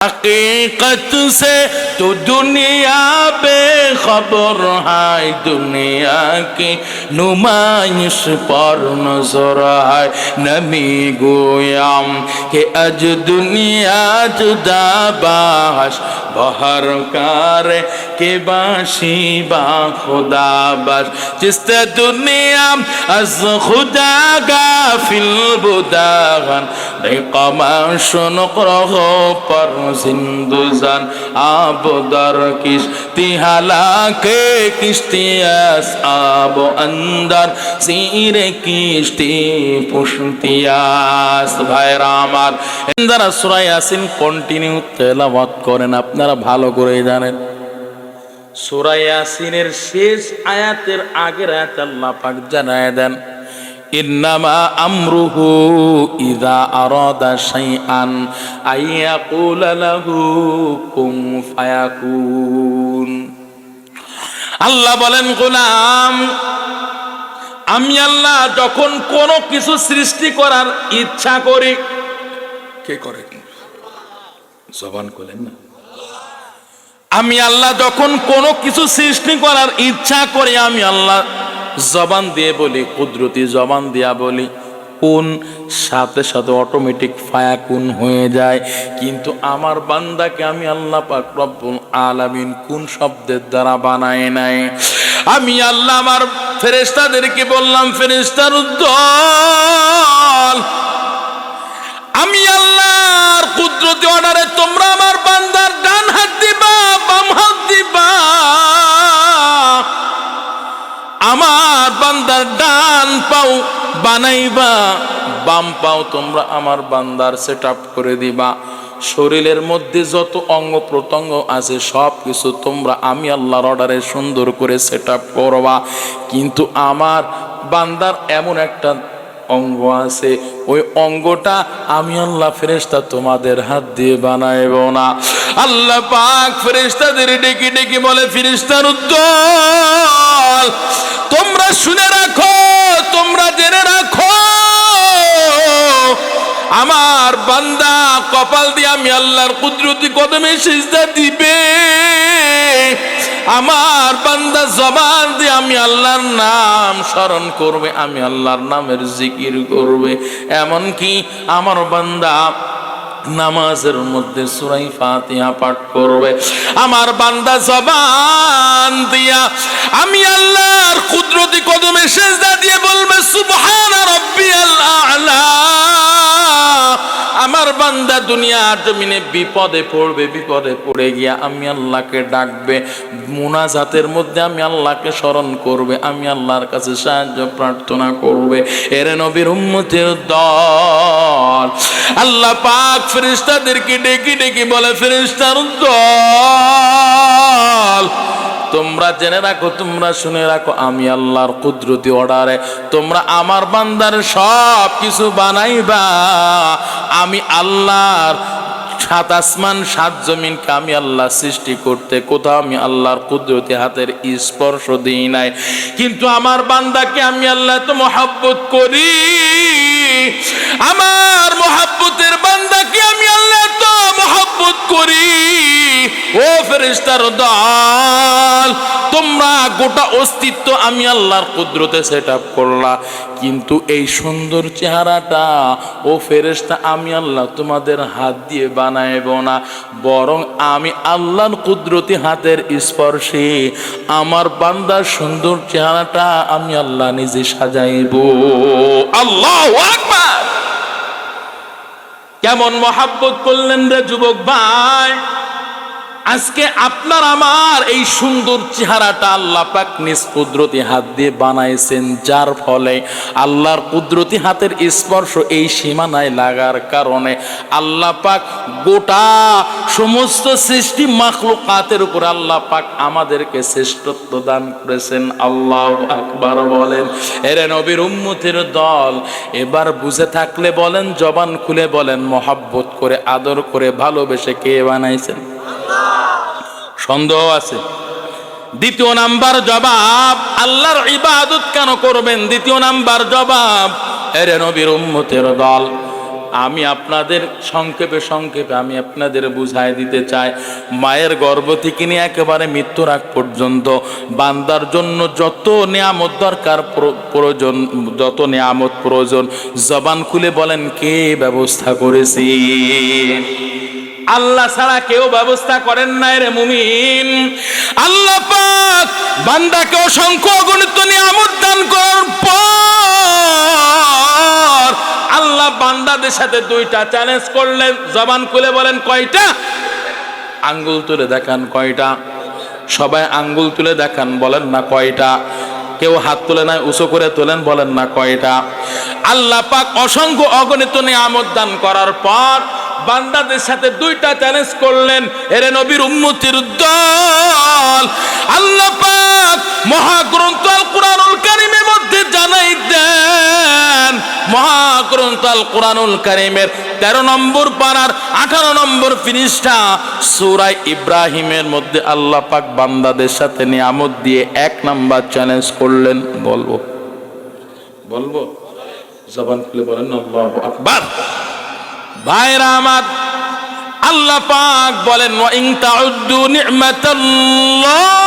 হকীকত সে তো দুনিয়া বে খবর হায় দুনিয়া কি নুমাইশ পর নজর হায়। নমি গোয়াম কে আজ দুনিয়া বাস বহর কারে কে বাসি বা খুদা বাস চিস্তে দুনিয়াম আজ খুদা গা ফিল বুদাগান রে কমা শোন সিন্ধুজান আব আবদার কিস তিহালাকে কিস্তিয়াস আব অন্দর সিরে কিস্তি পুষ্টিয়াস ভাই রামার এন্দারা সুরাই আসিন কন্টিনিউ তেলাবাদ করেন, আপনারা ভালো করে জানেন। সুরাই আসিনের শেষ আয়াতের আগের আয়াত আল্লাহ পাক জানায় দেন। ইদা আল্লাহ বলেন, গোলাম, আমি আল্লাহ যখন কোনো কিছু সৃষ্টি করার ইচ্ছা করি কে করেন জবান করলেন না। আমি আল্লাহ যখন কোনো কিছু সৃষ্টি করার ইচ্ছা করি, আমি আল্লাহ জবান দিয়ে বলি, কুদরতি জবান দিয়া বলি, কোন সাথে সাথে অটোমেটিক ফায়া কোন হয়ে যায়। কিন্তু আমার বান্দাকে আমি আল্লাহ পাক রব্বুল আলামিন কোন শব্দের দ্বারা বানায় নাই। আমি আল্লাহ আমার ফেরেশতাদেরকে বললাম, ফেরেশতার দল আমি আল্লাহর কুদরতি অর্ডারে তোমরা আমার বান্দার ডান হাত দিবা, বাম হাত দিবা। বান্দার ডান পাও বানাইবা, বাম পাও তোমরা আমার বান্দার সেট করে দিবা। শরীরের মধ্যে যত অঙ্গ প্রত্যঙ্গ আছে, সব কিছু তোমরা আমি আল্লাহর অর্ডারে সুন্দর করে সেট করবা। কিন্তু আমার বান্দার এমন একটা অঙ্গ আছে। ওই অঙ্গটা আমি আল্লাহ ফেরেস্তা তোমাদের হাত দিয়ে বানাইব না। আল্লাহ পাক ফেরেস্তাদের ডেকে ডেকে বলে ফেরেস্তার উদ্দল তোমরা শুনে রাখো, তোমরা জেনে রাখো। আমার বান্দা কপাল দিয়ে আমি আল্লাহর কুদরতি কদমে সিজদা দিবে। আমার বান্দা জবান দিয়ে আমি আল্লাহর নাম স্মরণ করবে, আমি আল্লাহর নামের জিকির করবে। এমন কি আমার বান্দা নামাজের মধ্যে সুরাই ফাতিহা পাঠ করবে। আমার বান্দা জবান দিয়া আমি আল্লাহর কুদরতি কদমে সেজদা দিয়ে বলবে, সুবহান রাব্বিয়াল আ'লা। আমার বান্দা দুনিয়া জমিনে বিপদে পড়বে, বিপদে পড়ে গিয়া আমি আল্লাহকে ডাকবে, মুনাজাতের মধ্যে আমি আল্লাহকে স্মরণ করবে, আমি আল্লাহর কাছে সাহায্য, প্রার্থনা করবে। এর নবীর উম্মতের দল। আল্লাহ পাক ফেরেশতাদেরকে ডেকে ডেকে বলে, ফেরেশতার দল তোমরা জেনে রাখো, তোমরা শুনে রাখো, আমি আল্লাহর কুদরতি অর্ডারে তোমরা আমার বান্দার সব কিছু বানাইবা। আমি আল্লাহর সাত আসমান, সাত জমিনকে আমি আল্লাহ সৃষ্টি করতে কোথাও আমি আল্লাহর কুদরতি হাতের স্পর্শ দিই নাই। কিন্তু আমার বান্দাকে আমি আল্লাহ তো মহাব্বত করি। আমার ও ফেরেশতার দল, তোমরা গোটা অস্তিত্ব আমি আল্লাহর কুদরতে সেট আপ করলা। কিন্তু এই সুন্দর চেহারাটা, ও ফেরেশতা আমি আল্লাহ তোমাদের হাত দিয়ে বানাইব না, বরং আমি আল্লাহর কুদরতি হাতের স্পর্শে আমার বান্দার সুন্দর চেহারাটা আমি আল্লাহ নিজে সাজাইব। আল্লাহ কেমন মহাব্বত করলেন রে যুবক ভাই? আজকে আপনার আমার এই সুন্দর চেহারাটা আল্লাহ পাক নিজ কুদরতি হাত দিয়ে বানাইছেন, যার ফলে আল্লাহর কুদরতি হাতের স্পর্শ এই সীমানায় লাগার কারণে আল্লাহ পাক গোটা সমস্ত সৃষ্টি মাখলুকাতের উপর আল্লাহ পাক আমাদেরকে শ্রেষ্ঠত্ব দান করেছেন। আল্লাহ আকবার বলেন, এরে নবীর উম্মতের দল, এবার বুঝে থাকলে বলেন, জবান খুলে বলেন, মহাব্বত করে, আদর করে ভালোবেসে কে বানাইছেন? সন্দেহ আছে। দ্বিতীয় নাম্বার জবাব, আল্লাহর ইবাদত কেন করবেন? দ্বিতীয় নাম্বার জবাব, এরে নবীর উম্মতের দল। আমি আপনাদের সংক্ষেপে সংক্ষেপে আমি আপনাদের বুঝাই দিতে চাই, মায়ের গর্ভ থেকে নিয়ে একেবারে মৃত্যুর আগ পর্যন্ত বান্দার জন্য যত নিয়ামত দরকার প্রয়োজন, যত নিয়ামত প্রয়োজন, জবান খুলে বলেন, কে ব্যবস্থা করেছি? আল্লাহ ছাড়া কেউ ব্যবস্থা করেন নাই রে মুমিন। আল্লাহ পাক বান্দাকে অসংখ্য অগণিত নিয়ামত দান করার পর আল্লাহ বান্দাদের সাথে দুইটা চ্যালেঞ্জ করলেন। জবান খুলে বলেন, কয়টা? আঙ্গুল তুলে দেখান, কয়টা? সবাই আঙ্গুল তুলে দেখান, বলেন, না, কয়টা? কেউ হাত তুলে নাই, উঁচু করে তোলেন, বলেন, না, কয়টা? আল্লাহ পাক অসংখ্য অগণিত নিয়ামত দান করার পর বান্দাদের সাথে দুইটা চ্যালেঞ্জ করলেন। এরে নবীর উম্মতির দল। আল্লাহ পাক মহাগ্রন্থ আল কুরআনুল কারীমের মধ্যে জানাই দেন। মহাগ্রন্থ আল কুরআনুল কারীমের তেরো নম্বর পাড়ার আঠারো নম্বর ফিনিশটা সুরাই ইব্রাহিমের মধ্যে আল্লাহ পাক বান্দাদের সাথে নিয়ামত দিয়ে এক নাম্বার চ্যালেঞ্জ করলেন। বলব। বলব? জবান খুলে বলেন, আল্লাহু আকবার। ভাইরা আমার, আল্লাহ পাক বলেন ওয়া ইন তাউদ্দু নি'মাতাল্লাহ।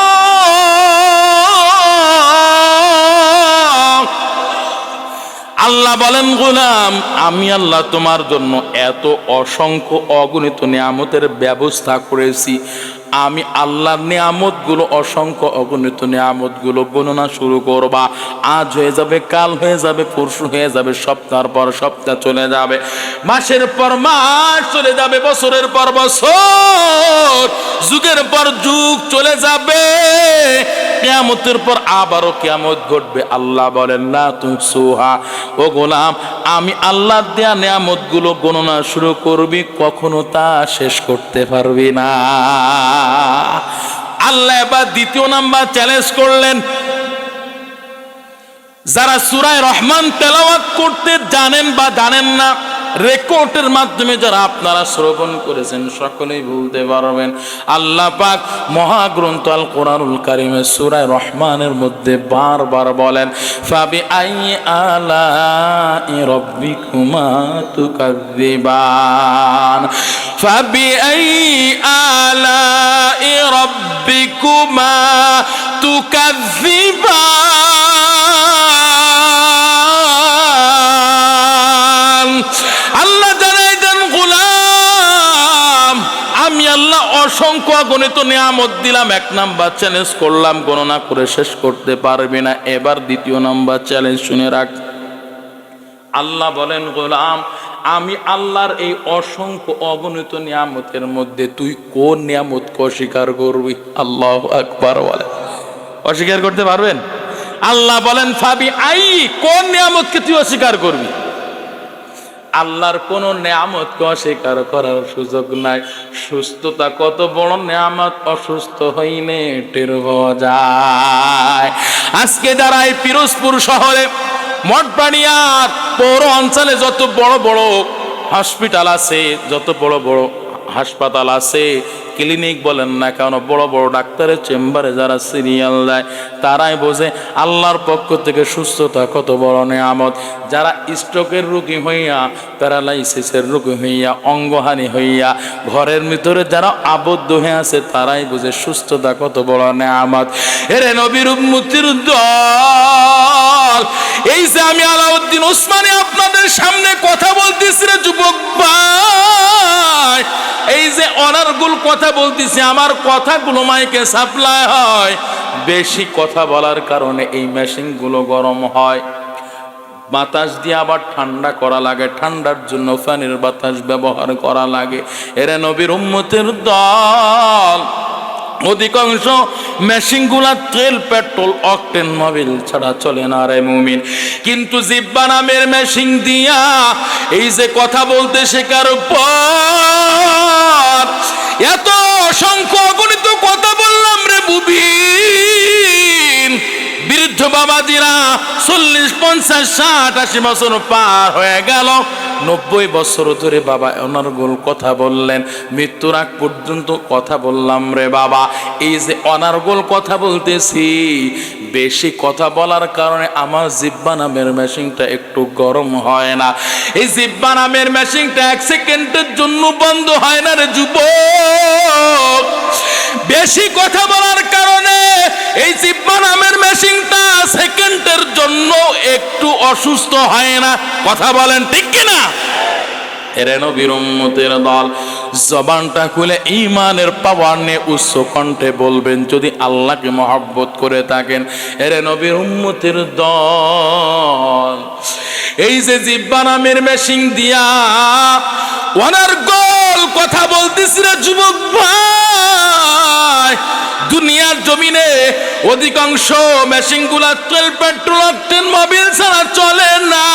আল্লাহ বলেন, গোলাম, আমি আল্লাহ তোমার জন্য এত অসংখ্য অগণিত নিয়ামতের ব্যবস্থা করেছি। আমি আল্লাহর নিয়ামতগুলো, অসংখ্য অগণিত নিয়ামতগুলো গণনা শুরু করবা। আজ হয়ে যাবে, কাল হয়ে যাবে, পরশু হয়ে যাবে সপ্তাহ পর সপ্তাহ চলে যাবে। মাসের পর মাস চলে যাবে, বছরের পর বছর, যুগের পর যুগ চলে যাবে। কেয়ামতের পর আবারও কেয়ামত ঘটবে। আল্লাহ বলেন না তুই সোহা ও গোলাম, আমি আল্লাহ দেয়া নিয়ামতগুলো গণনা শুরু করবি, কখনো তা শেষ করতে পারবি না। আল্লাহ এবার দ্বিতীয় নাম্বার চ্যালেঞ্জ করলেন। যারা সুরায় রহমান তেলাওয়াত করতে জানেন বা জানেন না রেকর্ডের মাধ্যমে যারা আপনারা শ্রবণ করেছেন, সকলেই বলতে পারবেন, আল্লাহ পাক মহাগ্রন্থ আল কোরআনুল কারিমের সুরায় রহমানের মধ্যে বারবার বলেন ফাবি আই আলা রব্বিকুমা তুকাদ্দিবান ফাবি আই আলা রব্বিকুমা তুকাদ্দিবান অসংখ্য গণিত নিয়ামত দিলাম, এক নাম্বার চ্যালেঞ্জ করলাম, গণনা করে শেষ করতে পারবে না। এবার দ্বিতীয় নাম্বার চ্যালেঞ্জ শুনে রাখ। আল্লাহ বলেন, গোলাম, আমি আল্লাহর এই অসংখ্য অগণিত নিয়ামতের মধ্যে তুই কোন নিয়ামতকে অস্বীকার করবি? আল্লাহ আকবার বলে। অস্বীকার করতে পারবেন? আল্লাহ বলেন, ফাবি আই, কোন নিয়ামতকে তুই অস্বীকার করবি? আল্লাহর কোনো নিয়ামতকে অস্বীকার করার সুযোগ নাই। সুস্থতা কত বড় নিয়ামত, অসুস্থ হইনে টের যায়। আজকে যারা এই পিরোজপুর শহরে মঠবাড়িয়ার পৌর অঞ্চলে যত বড় বড় হসপিটাল আছে, যত বড় বড় হাসপাতাল আছে ক্লিনিক বলেন না কেন, বড় বড় ডাক্তারের চেম্বারে যারা সিরিয়াল দেয়, তারাই বোঝে আল্লাহর পক্ষ থেকে সুস্থতা কত বড় নেয়ামত। যারা স্ট্রোকের রোগী হইয়া, প্যারালাইসিসের রোগী হইয়া, অঙ্গহানি হইয়া, ঘরের ভিতরে যারা আবদ্ধ হয়ে আছে, তারাই বুঝে সুস্থতা কত বড় নেয়ামত। এরে নবীর উম্মতির দল এই যে আমি আলাউদ্দিন ওসমানী আপনাদের সামনে কথা বলতেছি রে যুবক ভাই। এই যে অনারগুল কথা বলতেছি, আমার কথাগুলো মাইকে সাপ্লাই হয়। বেশি কথা বলার কারণে এই মেশিনগুলো গরম হয়। বাতাস দিয়ে আবার ঠান্ডা করা লাগে, ঠান্ডার জন্য ফ্যানের বাতাস ব্যবহার করা লাগে। এরা নবীর উম্মতের দল। অধিকাংশ মেশিনগুলা তেল, পেট্রোল, অকটেন, মোবিল ছাড়া চলে না রে মুমিন। কিন্তু জিব্বা নামের মেশিন দিয়া এই যে কথা বলতে শেখার পর এত অসংখ্য অগণিত কথা বললাম রে বুবিন বৃদ্ধ বাবাজিরা চল্লিশ, পঞ্চাশ, ষাট, আশি বছর পার হয়ে গেল। নব্বই বছর ধরে বাবা অনার্গোল কথা বললেন। মৃত্যুর আগ পর্যন্ত কথা বললাম রে বাবা। এই যে অনার্গোল কথা বলতেছি, বেশি কথা বলার কারণে আমার জিব্বা নামের মেশিনটা একটু গরম হয় না। এই জিব্বা নামের মেশিনটা এক সেকেন্ডের জন্য বন্ধ হয় না রে যুবক। বেশি কথা বলার কারণে এই জিব্বা নামের মেশিনটা সেকেন্ডের জন্য একটু অসুস্থ হয় না। কথা বলেন, ঠিক কিনা? দল, জবানটা খুলে ইমানের পাওয়ার নিয়ে উচ্চ কণ্ঠে বলবেন, যদি আল্লাহকে মহব্বত করে থাকেন, এরে নবীর দল, এই যে জিব্বা নামের মেশিন দিয়া ওনার গোল কথা বলতেছি রে যুবক ভাই, দুনিয়ার জমিনে অধিকাংশ মেশিনগুলা তেল পেট্রোল অকটেন মোবিল ছাড়া চলে না।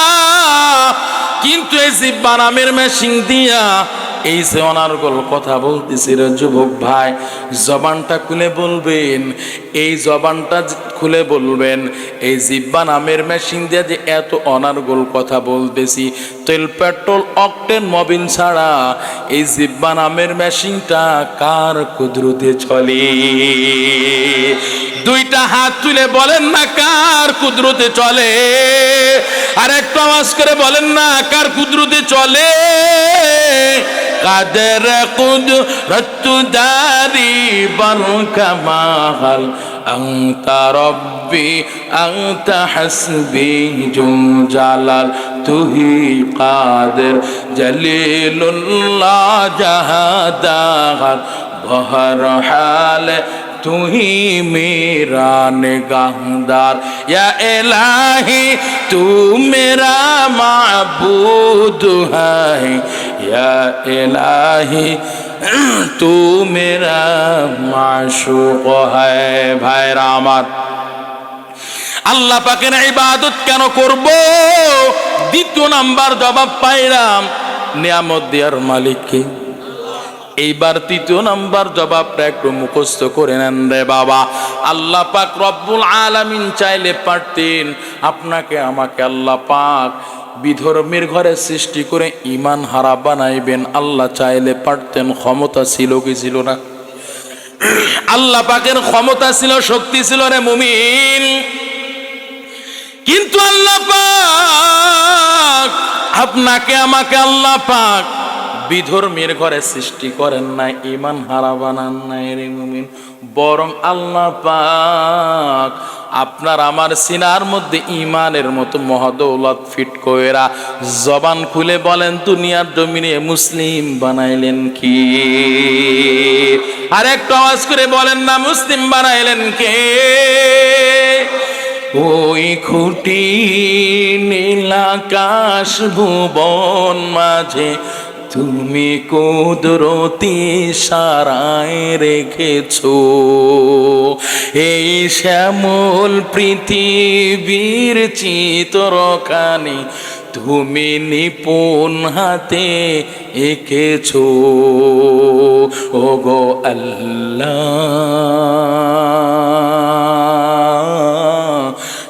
কিন্তু এই জিব্বা নামের মেশিন দিয়া এই যে অনার্গল কথা বলতেছি রে যুবক ভাই। জবানটা খুলে বলবেন, এই জবানটা খুলে বলবেন, এই জিব্বা নামের মেশিন দিয়ে যে এত অনার্গল কথা বলতেছি। তেল, পেট্রোল, অকটেন, মবিন ছাড়া এই জিব্বা নামের মেশিনটা কার কুদরতে চলে? দুইটা হাত তুলে বলেন না কার কুদরতে চলে? আর একটু আওয়াজ করে বলেন না কার কুদরতে চলে? قدر قدرت داري برك ماهل أنت ربي أنت حسبي جل جلال تهي قادر جليل الله جهادار بهر حاله তুহি মেরা নিগাহদার ইয়া এলাহি তু মেরা মাবুদ হ্যায় یا الہی تو میرا معشوق ہے بھائی رامت আল্লাহ পাকের ইবাদত কেন করব? দ্বিতীয় নাম্বার জবাব পাইলাম, নিয়ামত দেওয়ার মালিককে। এইবার তৃতীয় নাম্বার জবাবটা একটু মুখস্থ করে নেন রে বাবা। আল্লাহ পাক রব্বুল আলামিন চাইলে পারতেন আপনাকে, আমাকে আল্লাহ পাক বিধর্মের ঘরে সৃষ্টি করে ইমান হারা বানাইবেন। আল্লাহ চাইলে পারতেন, ক্ষমতা ছিল কি ছিল না? আল্লাহ পাকের ক্ষমতা ছিল, শক্তি ছিল রে মুমিন। কিন্তু আল্লাহ পাক আপনাকে, আমাকে আল্লাহ পাক বিধর্মের ঘরে সৃষ্টি করেন নাই ইমান হারা বানান নাই রে মুমিন। বরং আল্লাহ পাক আপনার আমার সিনার মধ্যে ইমানের মতো মহাদৌলত ফিট কইরা জবান খুলে বলেন, দুনিয়ার জমিনে মুসলিম বানাইলেন কি? আর একটু আওয়াজ করে বলেন, না, মুসলিম বানাইলেন কে? ওই খুঁটি নীলাকাশ ভুবন মাঝে তুমি কুদরতি সারায় রেখেছ। এই শ্যামল পৃথিবীর চিত্রখানি তুমি নিপুণ হাতে এঁকেছো। ও গো আল্লাহ।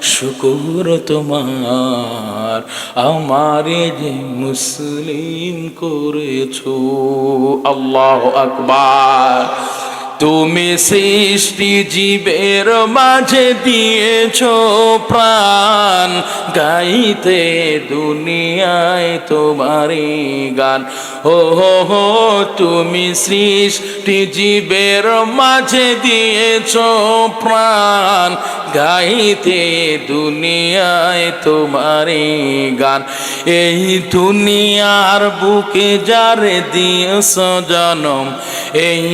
শুকুর তোমার আমারে যে মুসলিম করেছ। আল্লাহ আকবার। তুমি সৃষ্টি জীবের মাঝে দিয়েছ প্রাণ, গাইতে দুনিয়ায় তোমারই গান। হো হো তুমি সৃষ্টি জীবের মাঝে দিয়েছ প্রাণ, গাইতে দুনিয়ায় তোমারই গান। এই দুনিয়ার বুকে যারে দিয়েছ জনম, এই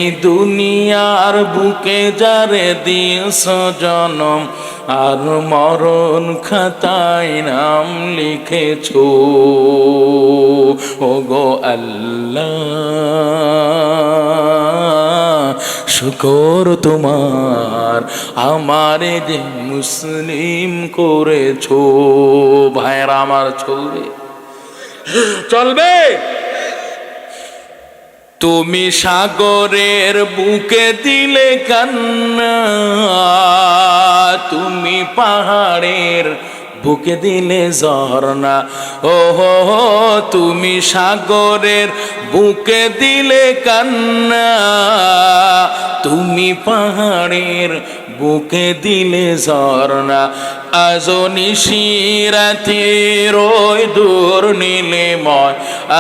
দুনিয়ার বুকে যারে দিয়েছ জনম, আর মরণ খাতায় নাম লিখেছ। ও গো আল্লাহ, শুকর তোমার, আমারে যে মুসলিম করেছ। ভাইরা আমার চলবে। চলবে? তুমি সাগরের বুকে দিলে কান্না, তুমি পাহাড়ের বুকে দিলে ঝর্ণা। ও তুমি সাগরের বুকে দিলে কান্না, তুমি পাহাড়ের বুকে দিলে ঝর্ণা আজো নিশিরাতে রই দূর নীলিময়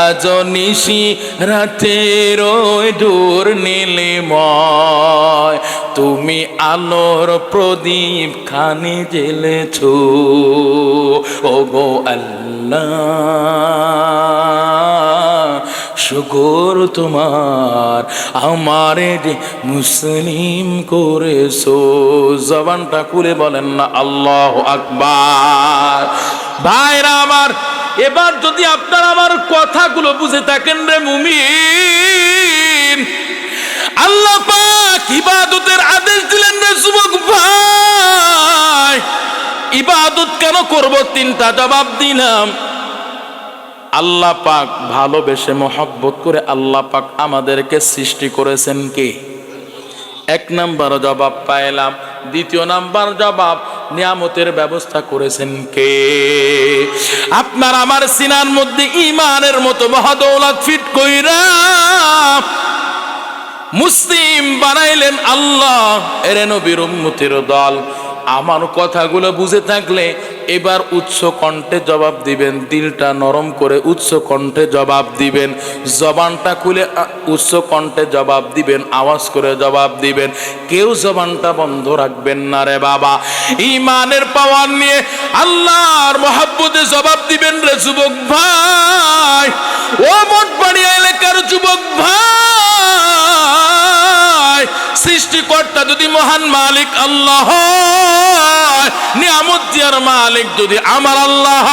আজো নিশি রাতে রই দূর নীলিময়। তুমি আলোর প্রদীপ খানি জ্বেলেছ ও গো আল্লাহ। শুকর তোমার, আমারে মুসলিম করেছ। জবানটা খুলে বলেন না, আল্লাহ আকবার। ভাইরা আমার, এবার যদি আপনার আমার কথাগুলো বুঝে থাকেন রে মুমিন, আল্লাহ পাক ইবাদতের আদেশ দিলেন রে যুবক ভাই। ইবাদত কেন করব? তিনটা জবাব দিলাম। আল্লাহ পাক ভালোবেসে মহব্বত করে আল্লাহ পাক আমাদেরকে সৃষ্টি করেছেন কে? এক নাম্বার জবাব পাইলাম। দ্বিতীয় নাম্বার জবাব, নিয়ামতের ব্যবস্থা করেছেন কে? আপনার আমার সিনার মধ্যে ইমানের মতো মহাদৌলত ফিট কইরা মুসলিম বানাইলেন আল্লাহ, এরে নবীর উম্মতির দল। আমার কথাগুলো বুঝে থাকলে এবার উচ্চ কণ্ঠে জবাব দিবেন, দিলটা নরম করে উচ্চ কণ্ঠে জবাব দিবেন, জবানটা খুলে উচ্চ কণ্ঠে জবাব দিবেন, আওয়াজ করে জবাব দিবেন। কেউ জবানটা বন্ধ রাখবেন না রে বাবা। ইমানের পাওয়ার নিয়ে আল্লাহর মহাব্বতে জবাব দিবেন রে যুবক ভাই। ও মোটবাড়ি এলাকার যুবক ভাই। সৃষ্টিকর্তা যদি মহান মালিক আল্লাহ নিয়ামত মালিক যদি আমার আল্লাহ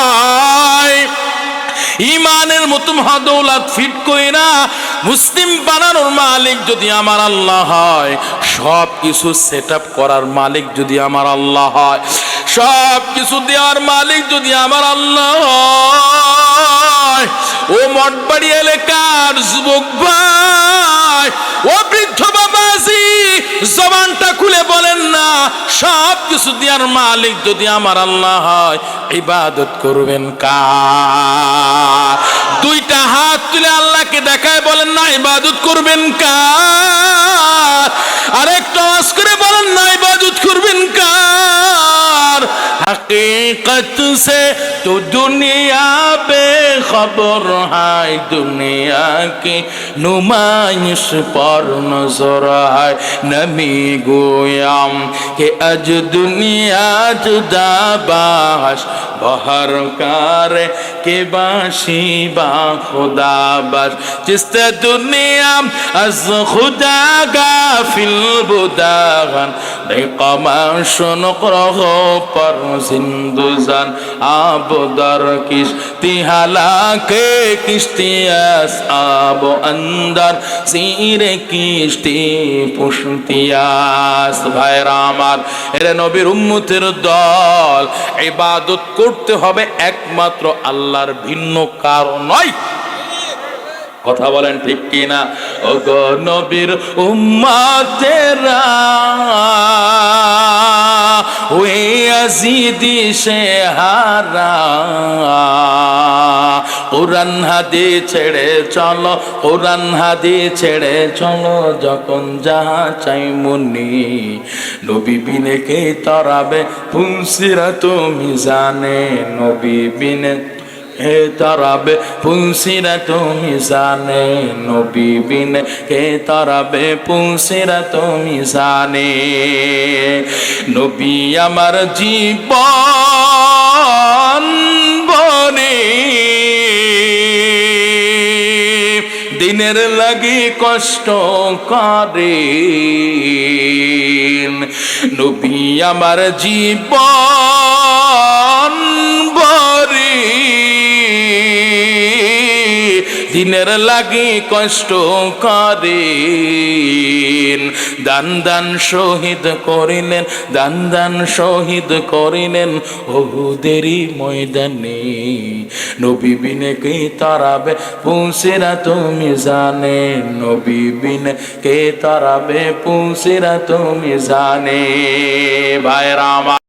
ইমানের মতো মহাদৌলাত ফিট কইরা মুসলিম বানানোর মালিক যদি আমার আল্লাহ হয় সব কিছু সেট করার মালিক যদি আমার আল্লাহ হয় সব কিছু দেওয়ার মালিক যদি আমার আল্লাহ ও মঠবাড়ি এলাকার যুবক ভাই, ও বৃদ্ধ বাবাজি জবানটা খুলে বলেন না, সব কিছু দিয়ার মালিক যদি আমার আল্লাহ হয়, ইবাদত করবেন কার? দুইটা হাত তুলে আল্লাহকে দেখায় বলেন না, ইবাদত করবেন কার? আরেকটা আস করে বলেন না, ইবাদত করবেন কার? হাকিকত সে তো দুনিয়া কবর হাই দুনিয়া কি নুমাইশ পর নজর হায় নমি গোয়াম কে আজ দুনিয়া জুদা বাস বহর কারে কে বাসি বা খুদা বাস। জিস্তে দুনিয়া আজ খুদা গাফিল বুদাগান আব আন্দার সিরে কিস্তি পুষ্টিয়াস ভাইরা আমার, এরে নবীর দল, ইবাদত করতে হবে একমাত্র আল্লাহর ভিন্ন কারণ নয়। কথা বলেন ঠিক কিনা? ও গো নবীর উম্মাতেরা, ওই আজিদি সে হারা কোরআন হাদি ছেড়ে চলো, কোরআন হাদি ছেড়ে চলো, যখন যাহা চাই মুনি। নবী বিনে কে তরাবে ফুলসিরা তুমি জানে নবী বিনে হে তরাবে পুলসিরা তুমি জানে নবী বিন। কে তরাবে পুলসিরা তুমি জানে নবী আমার জীবন বনে। দিনের লাগি কষ্ট করে। নবী আমার জীবন দিনের লাগি কষ্ট করেন। দান দান শহীদ করিলেন, দান দান শহীদ করিলেন ওহুদেরই ময়দানে। নবী বিনে কে তারাবে পুষেরা তুমি জানে, নবী বিনে কে তারাবে পুষেরা তুমি জানে। ভাইরা আমার